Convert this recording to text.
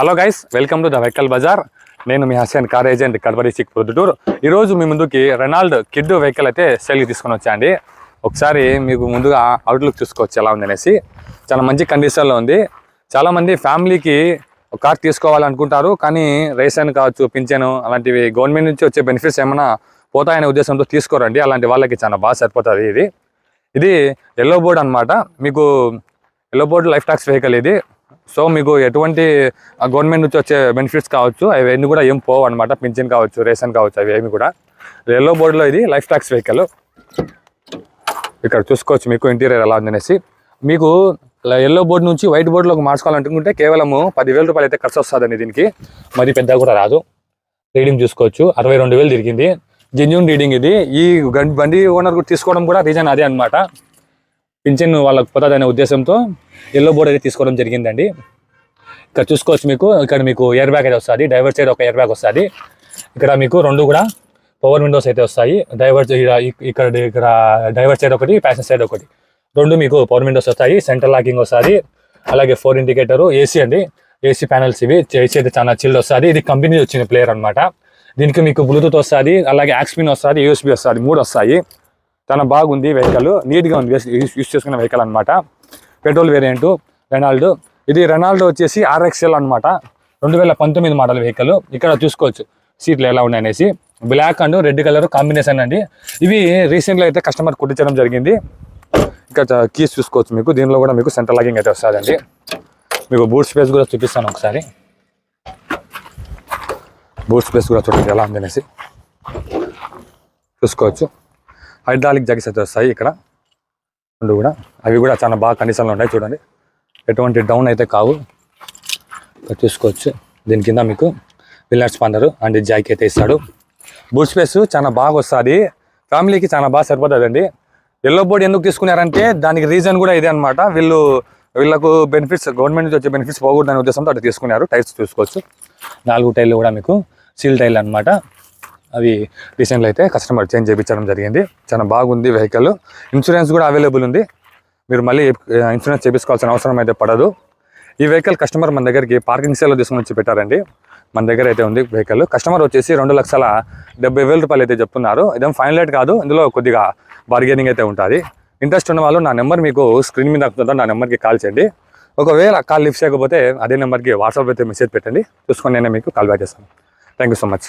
Hello guys welcome to the vehicle bazaar నేను మీ Hasan car agent కడపడి సిక్ ప్రొద్దుటూరు ఈరోజు మీ ముందుకి రెనాల్డ్ కిడ్ వెహికల్ అయితే సేల్కి తీసుకొని వచ్చాండి ఒకసారి మీకు ముందుగా అవుట్లుక్ చూసుకోవచ్చు ఎలా ఉందనేసి. చాలా మంచి కండిషన్లో ఉంది. చాలామంది ఫ్యామిలీకి ఒక కార్ తీసుకోవాలనుకుంటారు కానీ రేషన్ కావచ్చు పింఛను అలాంటివి గవర్నమెంట్ నుంచి వచ్చే బెనిఫిట్స్ ఏమైనా పోతాయనే ఉద్దేశంతో తీసుకోరండి. అలాంటి వాళ్ళకి చాలా బాగా సరిపోతుంది ఇది. ఇది ఎల్లో బోర్డ్ అన్నమాట. మీకు yellow board life tax vehicle ఇది. సో మీకు ఎటువంటి గవర్నమెంట్ నుంచి వచ్చే బెనిఫిట్స్ కావచ్చు అవన్నీ కూడా ఏం పోవు అనమాట పింఛన్ కావచ్చు రేషన్ కావచ్చు అవి ఏమి కూడా. ఎల్లో బోర్డులో ఇది లైఫ్ ట్యాక్స్ వెహికల్. ఇక్కడ చూసుకోవచ్చు మీకు ఇంటీరియర్ ఎలా ఉందనేసి మీకు ఎల్లో బోర్డు నుంచి వైట్ బోర్డులోకి మార్చుకోవాలనుకుంటే కేవలము పదివేల రూపాయలు అయితే ఖర్చు వస్తుందండి దీనికి. మరి పెద్ద కూడా రాదు. రీడింగ్ చూసుకోవచ్చు. అరవై రెండు వేలు తిరిగింది. జెన్యున్ రీడింగ్ ఇది. ఈ బండి ఓనర్ కూడా తీసుకోవడం కూడా రీజన్ అదే అన్నమాట. పింఛన్ వాళ్ళకి పోతుంది అనే ఉద్దేశంతో ఎల్లో బోర్డ్ అయితే తీసుకోవడం జరిగిందండి. ఇక్కడ చూసుకోవచ్చు మీకు ఇక్కడ మీకు ఎయిర్ బ్యాగ్ అయితే వస్తుంది. డైవర్ సైడ్ ఒక ఎయిర్ బ్యాగ్ వస్తుంది. ఇక్కడ మీకు రెండు కూడా పవర్ విండోస్ అయితే వస్తాయి. డైవర్ ఇక్కడ ఇక్కడ డైవర్ సైడ్ ఒకటి ప్యాసింజర్ సైడ్ ఒకటి. రెండు మీకు పవర్ విండోస్ వస్తాయి. సెంటర్ లాకింగ్ వస్తుంది. అలాగే ఫోర్ ఇండికేటర్ ఏసీ అండి. ఏసీ ప్యానల్స్ ఇవి. ఏసీ అయితే చాలా చిల్డ్ వస్తుంది. ఇది కంపెనీ వచ్చిన ప్లేయర్ అనమాట దీనికి మీకు బ్లూటూత్ వస్తుంది. అలాగే యాక్స్పిన్ వస్తుంది. యూఎస్బి వస్తుంది. మూడు వస్తాయి. చాలా బాగుంది వెహికల్. నీట్గా ఉంది. యూస్ చేసుకున్న వెహికల్ అనమాట పెట్రోల్ వేరియంట్ రెనాల్డో. ఇది రెనాల్డో వచ్చేసి ఆర్ఎక్స్ఎల్ అనమాట రెండు వేల పంతొమ్మిది మోడల్ వెహికల్. ఇక్కడ చూసుకోవచ్చు సీట్లు ఎలా ఉన్నాయనేసి. Black and red colour combination అండి. ఇవి రీసెంట్గా అయితే కస్టమర్ కుట్టించడం జరిగింది. ఇక్కడ కీస్ చూసుకోవచ్చు మీకు. దీనిలో కూడా మీకు సెంటర్ లాగింగ్ అయితే వస్తుందండి. మీకు బూట్ స్పేస్ కూడా చూపిస్తాను ఒకసారి. బూట్ స్పేస్ కూడా చూడండి ఎలా ఉందనేసి. చూసుకోవచ్చు. హైడ్రాలిక్ జగ్స్ అయితే వస్తాయి ఇక్కడ. రెండు కూడా. అవి కూడా చాలా బాగా కండిషన్లో ఉన్నాయి చూడండి. ఎటువంటి డౌన్ అయితే కావు. చూసుకోవచ్చు దీని కింద మీకు విల్లర్ స్పాండర్ అండ్ జాక్ అయితే ఇస్తాడు. బూట్ స్పేస్ చాలా బాగా వస్తుంది. ఫ్యామిలీకి చాలా బాగా సరిపోతుందండి. ఎల్లో బోర్డ్ ఎందుకు తీసుకున్నారంటే దానికి రీజన్ కూడా ఇదే అనమాట వీళ్ళు వీళ్ళకు బెనిఫిట్స్ గవర్నమెంట్ నుంచి వచ్చే బెనిఫిట్స్ పోకూడదనే ఉద్దేశంతో అటు తీసుకున్నారు. టైర్స్ చూసుకోవచ్చు నాలుగు టైర్లు కూడా మీకు సీల్ టైర్లు అనమాట అవి రీసెంట్లో అయితే కస్టమర్ చేంజ్ చేయించడం జరిగింది. చాలా బాగుంది వెహికల్ ఇన్సూరెన్స్ కూడా అవైలబుల్ ఉంది. మీరు మళ్ళీ ఇన్సూరెన్స్ చేయించుకోవాల్సిన అవసరం అయితే పడదు. ఈ వెహికల్ కస్టమర్ మన దగ్గరికి పార్కింగ్ సేల్లో తీసుకొని వచ్చి పెట్టారండి. మన దగ్గర అయితే ఉంది వెహికల్ కస్టమర్ వచ్చేసి రెండు లక్షల డెబ్బై వేల రూపాయలు అయితే చెప్తున్నారు. ఇదేం ఫైనల్ రేట్ కాదు. ఇందులో కొద్దిగా బార్గెనింగ్ అయితే ఉంటుంది. ఇంట్రెస్ట్ ఉన్న వాళ్ళు నా నెంబర్ మీకు స్క్రీన్ మీద వస్తుందో నా నెంబర్కి కాల్ చేయండి. ఒకవేళ కాల్ లిఫ్ట్ చేయకపోతే అదే నెంబర్కి వాట్సాప్ అయితే మెసేజ్ పెట్టండి. చూసుకొని నేనే మీకు కాల్ బ్యాక్ చేస్తాను. Thank you so much